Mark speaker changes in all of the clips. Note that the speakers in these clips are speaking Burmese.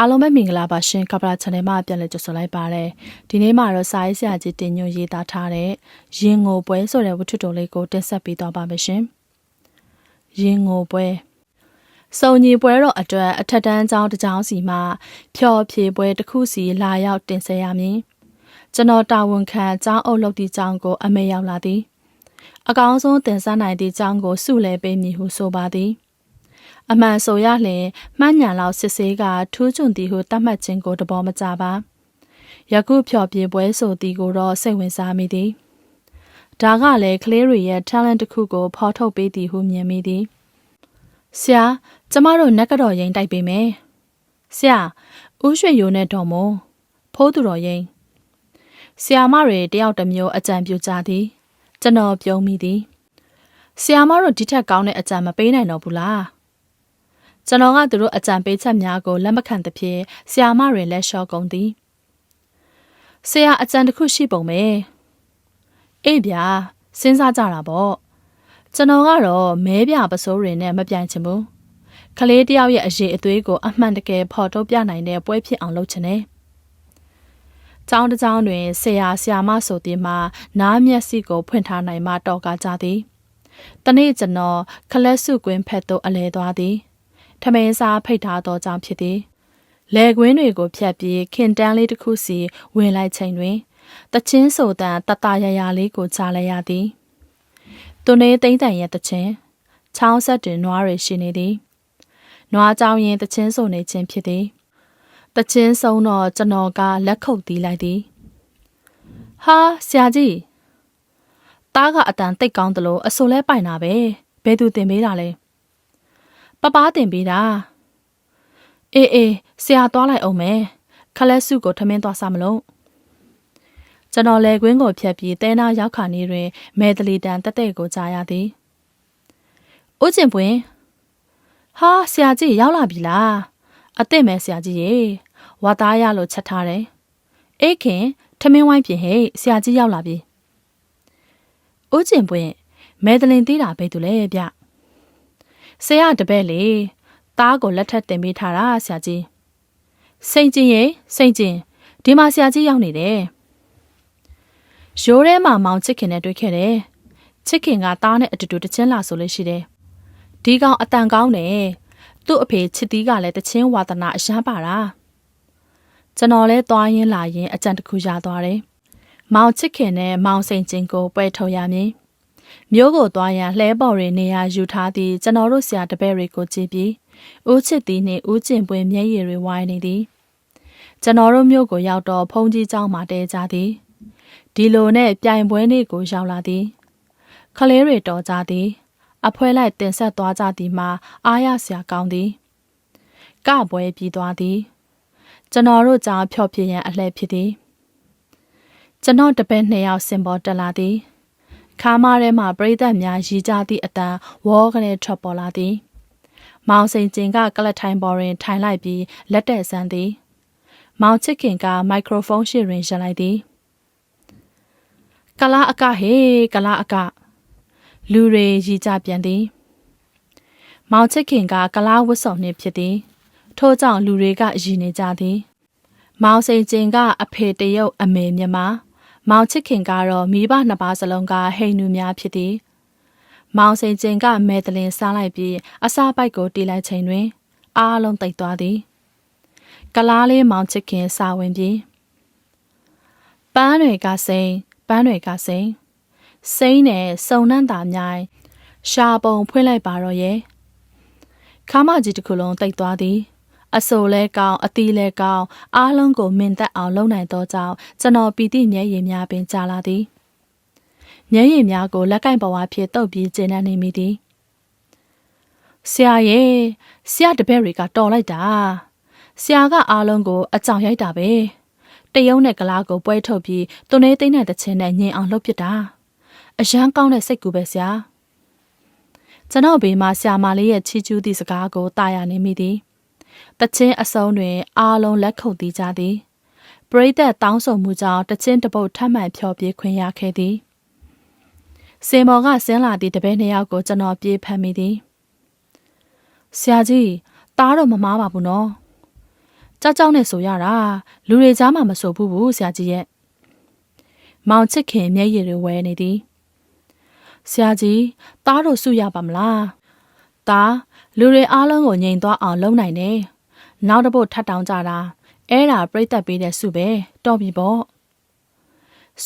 Speaker 1: အားလုံးပဲမင်္ဂလာပါရှင်ကပ္ပရာ channel မှာပြန်လည်ကြိုဆိုလိုက်ပါတယ်ဒီနေ့မှာတော့စာရေးဆရာကြီးတင်ညွှန်ရေးသားထားတဲ့ရင်ငိုပွဲဆိုတဲ့ဝတ္ထုတော်လေးကိုတင်ဆက်ပေးသွားပါမယ်ရှင်ရင်ငိုပွဲစုံညီပွဲတော်အတွက်အထက်တန်းကျောင်းတစ်ကျောင်းစီမှာဖြော်ဖြေပွဲတစ်ခုစီလာရောက်တင်ဆက်ရမည်ကျွန်တော်တာဝန်ခံကျောင်းအုပ်လုပ်သည့်ကျောင်းကို အမေရောက်လာသည်အကောင်းဆုံးတင်ဆက်နိုင်သည့်ကျောင်းကိုစုလဲပေးမည်ဟုဆိုပါသည် အမှန်ဆိုရလျင်မှန်းညာလောက်စစ်ဆေးကထူးချွန်သည်ဟုတတ်မှတ်ခြင်းကိုတဘောမကြပါယခုဖြော်ပြပွဲဆိုသည်ကိုတော့စိတ်ဝင်စားမိသည်ဒါကလည်းကလေးတွေရဲ့ talent တစ်ခုကိုဖော်ထုတ်ပေးသည်ဟုမြင်မိသည်ဆရာကျမတို့နက်ကတော့ရင်တိုက်ပေးမယ်ဆရာဦးရွှေရိုးနဲ့တော်မုံဖိုးသူတော်ရင်ဆရာမတွေတယောက်တစ်မျိုးအကြံပြုကြသည် ကျွန်တော်ပြုံးမိသည်ဆရာမတို့ဒီထက်ကောင်းတဲ့အကြံမပေးနိုင်တော့ဘူးလား ကျွန်တော်ကသူတို့အကြံပေးချက်များကိုလက်မခံသဖြင့်ဆရာမတွေလက်လျှော့ကုန်သည်ဆရာအကြံတစ်ခုရှိပုံပဲအေးဗျာစဉ်းစားကြတာပေါ့ကျွန်တော်ကတော့မဲပြပစိုးတွေနဲ့မပြိုင်ချင်ဘူးကလေးတယောက်ရဲ့အရေးအသွေးကိုအမှန်တကယ်ဖော်ထုတ်ပြနိုင်တဲ့ပွဲဖြစ်အောင်လုပ်ချင်တယ်ကျောင်းတစ်ကျောင်းတွင်ဆရာဆရာမဆိုသည်မှာနားမျက်စိကိုဖွင့်ထားနိုင်မှတော်ကားကြသည်။တနေ့ကျွန်တော်ခလက်စုကွင်းဖက်သို့အလဲသွားသည် ထမင်းစားဖိတ်ထားသောကြောင့်ဖြစ်သည်။လေကွင်းတွေကိုဖြတ်ပြီးခင်တန်းလေးတစ်ခုစီဝင်လိုက်ချိန်တွင်တချင်းဆိုတန်တတရရလေးကိုကြားလိုက်ရသည်။သူနေသိမ့်တန်ရဲ့တချင်းချောင်းဆက်တွင်နွားတွေရှိနေသည်။နွားကြောင်ရင်တချင်းဆိုနေခြင်းဖြစ်သည်။တချင်းဆုံးတော့ကျွန်တော်ကလက်ခုပ်တီးလိုက်သည်။ဟာဆရာကြီးတားကအတန်တိတ်ကောင်းသလိုအဆိုလဲပိုင်တာပဲဘယ်သူတင်ပေးတာလဲ။ ပပားတင်ပေးတာအေးအေးဆရာသွားလိုက်အောင်မယ်ခလက်စုကိုထမင်းသွားစားမလို့ကျွန်တော်လေကွင်းကိုဖြတ်ပြီးတဲနာရောက်ခါနေတွင်မဲတလီတန်တက်တဲ့ကိုကြားရသည်ဦးကျင်ပွင့်ဟာဆရာကြီးရောက်လာပြီလားအစ်စ်မဲဆရာကြီးရေဝါသားရလို့ချက်ထားတယ်အေးခင်ထမင်းဝိုင်းပြင်ဟဲ့ဆရာကြီးရောက်လာပြီဦးကျင်ပွင့်မဲတလင်သေးတာဘယ်သူလဲဗျ ဆရာတပည့်လေသားကိုလက်ထပ်တင်ပေးထားတာဆရာကြီးစိန်ကျင်ရေစိန်ကျင်ဒီမှာဆရာကြီးရောက်နေတယ်ရိုးထဲမှာမောင်ချစ်ခင်နဲ့တွေ့ခဲ့တယ်ချစ်ခင်ကသားနဲ့အတူတူတချင်းလာဆိုလို့ရှိတယ်ဒီကောင်အတန်ကောင်းတယ်သူ့အဖေချစ်တီးကလည်းတချင်းဝါသနာအရမ်းပါတာကျွန်တော်လဲသွားရင်းလာရင်အကြံတစ်ခုရသွားတယ်မောင်ချစ်ခင်နဲ့မောင်စိန်ကျင်ကိုပွဲထုတ်ရမည် မြို့ကိုသွားရန်လှဲပေါ်တွင်နေရာယူထားသည့်ကျွန်တော်တို့ဆရာတပည့်တွေကိုကြည့်ပြီးဦးချစ်သည်နှင့်ဦးကျင်ပွင့်မျက်ရည်တွေဝိုင်းနေသည်ကျွန်တော်တို့မြို့ကိုရောက်တော့ဖုန်ကြီးကျောင်းမှာတဲကြသည်ဒီလိုနဲ့ပြိုင်ပွဲနေ့ကိုရောက်လာသည်ခလေးတွေတော်ကြသည် အဖွဲလိုက်တင်ဆက်သွားကြသည်မှာအားရစရာကောင်းသည်ကပွဲပြီးသွားသည်ကျွန်တော်တို့ကြားဖြော့ပြရန်အလှည့်ဖြစ်သည်ကျွန်တော်တပည့်နှစ်ယောက်စင်ပေါ်တက်လာသည် ခါးမထဲမှပရိသတ်များရီကြသည့်အတန်ဝေါကနေထွက်ပေါ်လာသည်မောင်စိန်ကျင်ကကလတ်ထိုင်ပေါ်တွင် ထိုင်လိုက်ပြီးလက်တဲ့ဆန်းသည်မောင်ချစ်ခင်ကမိုက်ခရိုဖုန်းရှေ့တွင်ရပ်လိုက်သည်ကလာအကဟေးကလာအကလူတွေရီကြပြန်သည် မောင်ချစ်ခင်ကကလာဝတ်စုံနှင့်ဖြစ်သည် ထို့ကြောင့်လူတွေကရည်နေကြသည် မောင်စိန်ကျင်ကအဖေတရုတ်အမေမြမ မောင်ချစ်ခင်ကတော့မိဘနှစ်ပါးစလုံးကဟိန်နူများဖြစ်သည်မောင်စိန်ကျင်ကမဲတလင်စားလိုက်ပြီးအစာပိုက်ကိုတီးလိုက်ချိန်တွင် အားလုံးတိတ်သွားသည်ကလားလေးမောင်ချစ်ခင်စာဝင်ပြီးပန်းတွေကစိန်ပန်းတွေကစိန်စိန်နဲ့စုံနှံ့တာမြိုင်ရှာပုံဖွင့်လိုက်ပါတော့ရဲ့ခါမကြီးတစ်ခုလုံးတိတ်သွားသည် အဆိုလဲကောင်းအသီးလဲကောင်းအားလုံးကိုမင်သက်အောင်လုပ်နိုင်သောကြောင့်ကျွန်တော်ပီတိမျက်ရည်များပင်ကြာလာသည်မျက်ရည်များကိုလက်ကင်ပေါ်ဝါဖြင့်တုပ်ပြီးကျဉ်းနေမိသည်ဆရာရဲ့ဆရာတပည့်တွေကတော်လိုက်တာဆရာကအားလုံးကိုအကြောင်ရိုက်တာပဲတယုံနဲ့ကလားကိုပွဲထုတ်ပြီးသူနေသိမ့်တဲ့တခြင်းနဲ့ညင်အောင်လုပ်ပစ်တာအရန်ကောင်းတဲ့စိတ်ကူပဲဆရာကျွန်တော်ဘေးမှာဆရာမလေးရဲ့ချီးကျူးသည့်စကားကိုတာယာနေမိသည် တချင်းအစုံတွင် အားလုံးလက်ခုပ်တီးကြသည်ပရိသတ်တောင်းဆိုမှုကြောင့်တချင်းတပုတ်ထပ်မံဖျော်ပြေးခွင့်ရခဲ့သည်စင်မော်ကဆင်းလာသည့်တပည့်နှစ်ယောက်ကိုကျွန်တော်ပြေးဖမ်းမိသည်ဆရာကြီးတားတော့မမားပါဘူးနော်ကြောက်ကြောက်နဲ့ဆိုရတာလူတွေကြားမှာမဆိုဘူးဘူးဆရာကြီးရဲ့မောင်ချစ်ခင်မျက်ရည်တွေဝဲနေသည်ဆရာကြီးတားတို့စုရပါမလား တားလူတွေအားလုံးကိုငြိမ်သွားအောင်လုပ်နိုင်တယ်နောက်တစ်ပုတ်ထပ်တောင်းကြတာအဲ့ဒါပြိတ်သက်ပေးတဲ့စုပဲတော်ပြီပေါ့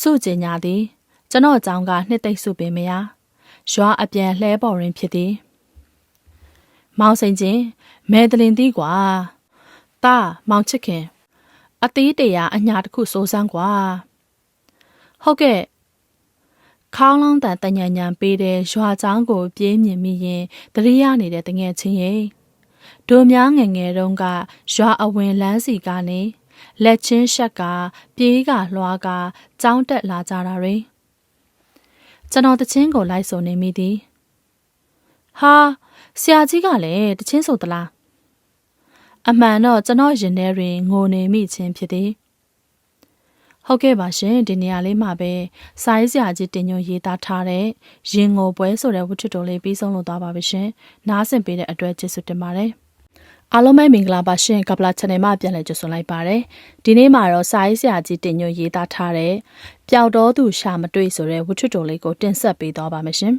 Speaker 1: စုကျင်ညာသည်ကျွန်တော်ကြောင်းကနှစ်သိမ့်စုပင်မရရွာအပြန်လှဲပေါ်ရင်ဖြစ်သည်မောင်စိန်ချင်းမဲတလင်သည်ကွာတာမောင်ချစ်ခင်အသေးတရာအညာတစ်ခုစိုးစမ်းကွာဟုတ်ကဲ့ ခေါင်းလောင်းတန်တညံညံပေးတဲ့ရွာချောင်းကိုပြေးမြင်မိရင်တရိယာနေတဲ့တငယ်ချင်းရဲ့တို့များငယ်ငယ်တုန်းကရွာအဝင်လမ်းစီကနေလက်ချင်းရှက်ကပြေးကလွှားကကြောင်းတက်လာကြတာတွေကျွန်တော်တချင်းကိုလိုက်ဆိုနေမိသည်ဟာဆရာကြီးကလည်းတချင်းဆိုသလားအမှန်တော့ကျွန်တော်ရင်ထဲတွင်ငိုနေမိခြင်းဖြစ်သည် ဟုတ်ကဲ့ပါရှင်ဒီနေရာလေးမှာပဲစာရေးဆရာကြီးတင်ညွှန်ရေးသားထားတဲ့ရင်ငိုပွဲဆိုတဲ့ဝတ္ထုတော်လေးပြီးဆုံးလို့သွားပါပြီရှင်နားဆင်ပေးတဲ့အတွက်ကျေးဇူးတင်ပါတယ်အားလုံးပဲမင်္ဂလာပါရှင်ကပလာ channel မှာပြန်လည်ကြိုဆိုလိုက်ပါတယ်ဒီနေ့မှာတော့စာရေးဆရာကြီးတင်ညွှန်ရေးသားထားတဲ့ပျောက်တော်သူရှာမတွေ့ဆိုတဲ့ဝတ္ထုတော်လေးကိုတင်ဆက်ပေးသွားပါမယ်ရှင်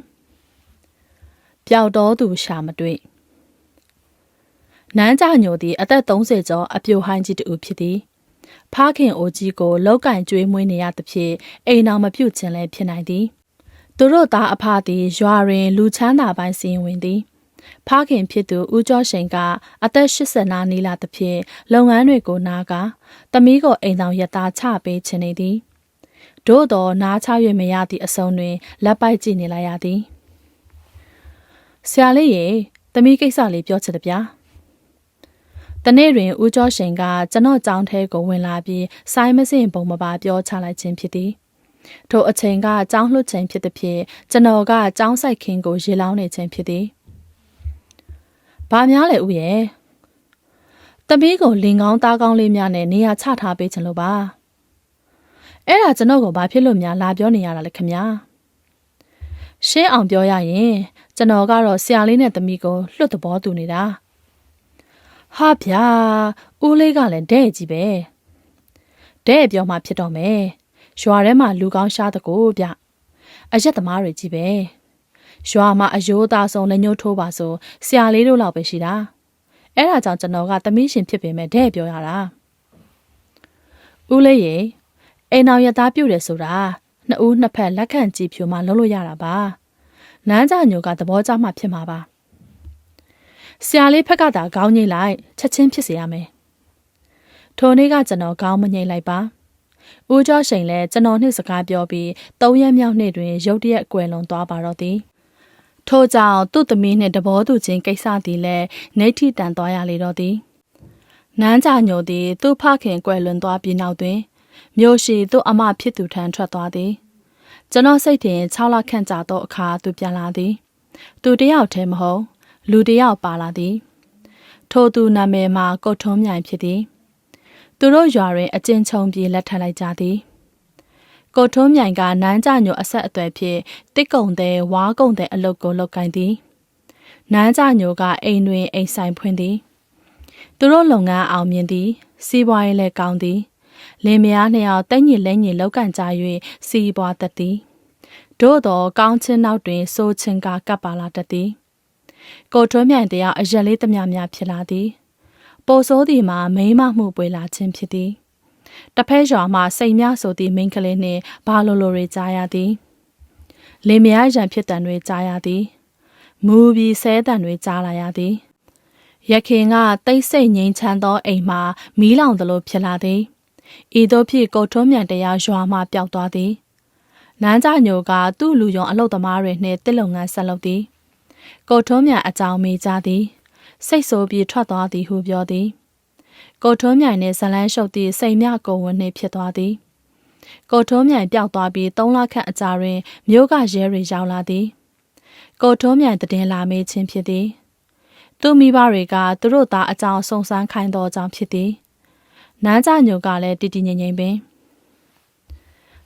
Speaker 1: ပျောက်တော်သူရှာမတွေ့နန်းကြညိုသည်အသက်30ကျော်အပြိုဟိုင်းကြီးတူဖြစ်သည် ဖခင်အိုကြီးကိုလောက်ကင်ကျွေးမွေးနေရသဖြင့်အိမ်အောင်မပြုတ်ခြင်းလည်းဖြစ်နိုင်သည်သူတို့သားအဖသည်ရွာတွင် လူချမ်းသာပိုင်းစီရင်ဝင်သည်ဖခင်ဖြစ်သူဦးကျော်ရှိန်ကအသက်80နာနီလာသဖြင့်လုပ်ငန်းတွေကိုနားကသမီးကိုအိမ်ဆောင်ရသားချပေးခြင်းနေသည်တို့တော့နားချ၍မရသည့်အစုံတွင်လက်ပိုက်ကြည့်နေလိုက်ရသည်ဆရာလေးရေသမီးကိစ္စလေးပြောချင်တယ်ဗျာ တနေ့တွင်ဦးကျော်ရှင်ကကျွန်တော်ကြောင်းထဲကိုဝင်လာပြီးဆိုင်းမစင်ပုံမပါပြောချလိုက်ခြင်းဖြစ်သည်ထိုအချိန်ကကြောင်းလှုပ်ခြင်းဖြစ်သည်ဖြင့်ကျွန်တော်ကကြောင်းဆိုင်ခင်းကိုရေလောင်းနေခြင်းဖြစ်သည်။ဘာများလဲဦးရဲ့။တမီးကိုလင်ကောင်းသားကောင်းလေးများနဲ့နေရာချထားပေးခြင်းလို့ပါ။အဲ့ဒါကျွန်တော်ကိုဘာဖြစ်လို့များလာပြောနေရတာလဲခင်ဗျာ။ရှင်းအောင်ပြောရရင်ကျွန်တော်ကတော့ဆရာလေးနဲ့တမီးကိုလွတ်သဘောတူနေတာ။ ဟာဗျာဦးလေးကလည်းတဲ့ကြီးပဲတဲ့ပြောမှဖြစ်တော့မယ်ရွာထဲမှာလူကောင်းရှားတကိုဗျအရက်သမားတွေကြီးပဲရွာမှာအယိုးသားဆုံးလက်ညှိုးထိုးပါဆိုဆရာလေးတို့လောက်ပဲရှိတာအဲ့ဒါကြောင့်ကျွန်တော်ကသမီးရှင်ဖြစ်ပေမဲ့တဲ့ပြောရတာဦးလေးရေအိမ်အောင်ရသားပြုတ်တယ်ဆိုတာနှစ်ဦးနှစ်ဖက်လက်ခံကြည့်ဖြူမှလုံးလို့ရတာပါနန်းကြညိုကသဘောကျမှဖြစ်မှာပါ ဆရာလေးဖက်ကသာခေါင်းငိမ့်လိုက်ချက်ချင်းဖြစ်စေရမယ်ထိုနေ့ကကျွန်တော်ခေါင်းမငိမ့်လိုက်ပါဦးကျော်ရှိန်လည်းကျွန်တော်နှင့်စကားပြောပြီးသုံးရက်မြောက်နေ့တွင်ရုတ်တရက်အကွယ်လွန်သွားပါတော့သည်ထို့ကြောင့်သူ့သမီးနှင့်တဘောသူချင်းကိစ္စသည်လည်းနေထိတန်သွားရလေတော့သည်နန်းကြညိုသည် သူ့ဖခင်ကွယ်လွန်သွားပြီးနောက်တွင်မြို့ရှိသူ့အမဖြစ်သူထံထွက်သွားသည်ကျွန်တော်စိတ်ထင်6လခန့်ကြာသောအခါသူပြန်လာသည် သူတယောက်တည်းမဟုတ် လူတယောက်ပါလာသည် ထိုသူနာမည်မှာကုတ်ထုံးမြိုင်ဖြစ်သည် သူတို့ရွာတွင်အကျဉ်းချုံပြေးလက်ထပ်လိုက်ကြသည်ကုတ်ထုံးမြိုင်ကနန်းကြညိုအဆက်အသွယ်ဖြင့်တစ်ကုံတဲ့ဝါကုံတဲ့အလုတ်ကိုလုပ်ကိုင်သည်နန်းကြညိုကအိမ်တွင်အိမ်ဆိုင်ဖွင့်သည် သူတို့လုပ်ငန်းအောင်မြင်သည် စီးပွားရေးလည်းကောင်းသည်လင်မယားနှစ်ယောက်တိတ်ညစ်လဲညစ်လောက်ကန်ကြ၍စီးပွားတတ်သည်တို့သောကောင်းချင်းနောက်တွင်စိုးချင်းကကပ်ပါလာတတ်သည် ကိုထွန်းမြိုင်တရားအရက်လေးသမျှများဖြစ်လာသည်ပိုဆိုးသည်မှာမိမမှုပွေလာခြင်းဖြစ်သည်တဖက်ရွာမှစိတ်များဆိုသည့်မိန်းကလေးနှင့်ဘာလိုလိုတွေကြားရသည်လင်မယားရန်ဖြစ်တံတွေကြားရသည်မူပြီးဆဲတံတွေကြားလာရသည်ရခင်ကတိတ်ဆိတ်ငိမ်ချမ်းသောအိမ်မှာမီးလောင်သလိုဖြစ်လာသည်ဤသို့ဖြစ်ကိုထွန်းမြန်တရားရွာမှပျောက်သွားသည်နန်းကြညိုကသူ့လူယုံအလုတ်သမားတွေနှင့်တစ်လုံငန်းဆက်လုပ်သည် ကိုထွန်းမြိုင်အကြောင်းမေးကြသည် စိတ်ဆိုးပြီးထွက်သွားသည်ဟုပြောသည် ကိုထွန်းမြိုင်နှင့်ဇလန်းရှုပ်သည့်စိတ်မြကုံဝန်းနှင့်ဖြစ်သွားသည် ကိုထွန်းမြိုင်ပျောက်သွားပြီး၃လခန့်အကြာတွင်မြို့ကရဲတွေရောက်လာသည် ကိုထွန်းမြိုင်တည်င်းလာမေးခြင်းဖြစ်သည်သူမိဘတွေကသူတို့သားအကြောင်းစုံစမ်းခိုင်းသောကြောင့်ဖြစ်သည်နန်းကြညိုကလည်းတည်တည်ငြိမ်ငြိမ်ပင်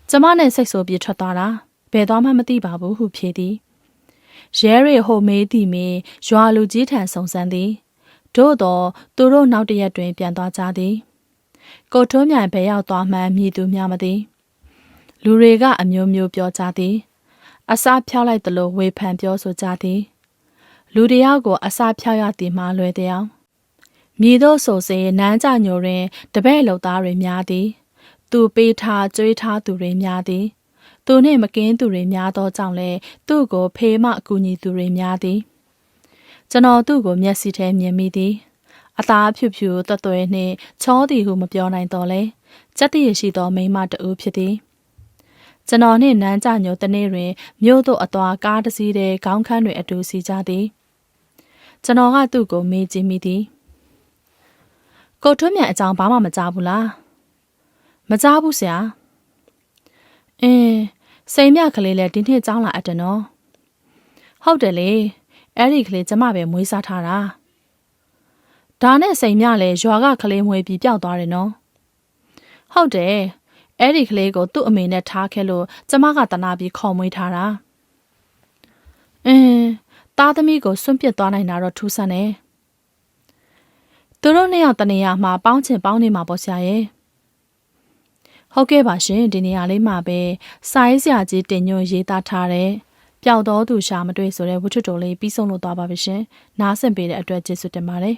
Speaker 1: ကျမနဲ့စိတ်ဆိုးပြေထွက်သွားတာဘယ်သွားမှမသိပါဘူးဟုဖြေသည် ရဲရီဟိုမေးသည်မေရွာလူကြီးထံစုံစမ်းသည်သို့သောသူတို့နောက်တစ်ရက်တွင်ပြန်သွားကြသည်ကိုထွန်းမြိုင်ဘယ်ရောက်သွားမှန်းမြည်သူများမသိလူတွေကအမျိုးမျိုးပြောကြသည် အစားဖြောက်လိုက်သလိုဝေဖန်ပြောဆိုကြသည် လူတယောက်ကိုအစားဖြောက်ရသည်မှာလွယ်တဲ့အောင်မြည်သောဆိုစေနန်းကြညိုတွင်တပည့်လုံသားတွေများသည် သူပေးထားကြွေးထားသူတွေများသည် သူနှင့်မကင်းသူတွေများသောကြောင့်လည်းသူ့ကိုဖေးမအကူညီသူတွေများသည်ကျွန်တော်သူ့ကိုမျက်စိထဲမြင်မိသည်အသားဖြူဖြူသွက်သွဲနှင့်ချောသည်ဟုမပြောနိုင်တော့လဲစက်တရရှိသောမိန်းမတဦးဖြစ်သည်ကျွန်တော်နှင့်နန်းကြညိုတနေ့တွင်မြို့သို့အသွားကားတစ်စီးတည်းခေါင်းခန်းတွင်အတူစီကြသည်ကျွန်တော်ကသူ့ကိုမေးကြည့်မိသည်ကိုထွန်းမြတ်အကြောင်းဘာမှမကြားဘူးလားမကြားဘူးဆရာအင်း စိန်မြကလေးလည်းဒီနှစ်ကြောင်းလာအပ်တယ်နော်ဟုတ်တယ်လေအဲ့ဒီကလေးကျမပဲမွေးစားထားတာဒါနဲ့စိန်မြလည်းရွာကကလေးမွေးပြီးပျောက်သွားတယ်နော်ဟုတ်တယ်အဲ့ဒီကလေးကိုသူ့အမေနဲ့ထားခဲ့လို့ကျမကတနာပြီးခေါ်မွေးထားတာအင်းသားသမီးကိုစွန့်ပစ်သွားနိုင်တာတော့ထူးဆန်းတယ်သူတို့နှစ်ယောက်တနေရာမှာပေါင်းချင်ပေါင်းနေမှာပေါ့ဆရာရဲ့ ဟုတ်ကဲ့ပါရှင်ဒီနေရာလေးမှာပဲစာရေးဆရာကြီးတင်ညွှန်ရေးသားထားတဲ့ပျောက်တော်သူရှာမတွေ့ဆိုတဲ့ဝတ္ထုတော်လေးပြီးဆုံးလို့သွားပါပြီရှင်နားဆင်ပေးတဲ့အတွက်ကျေးဇူးတင်ပါတယ်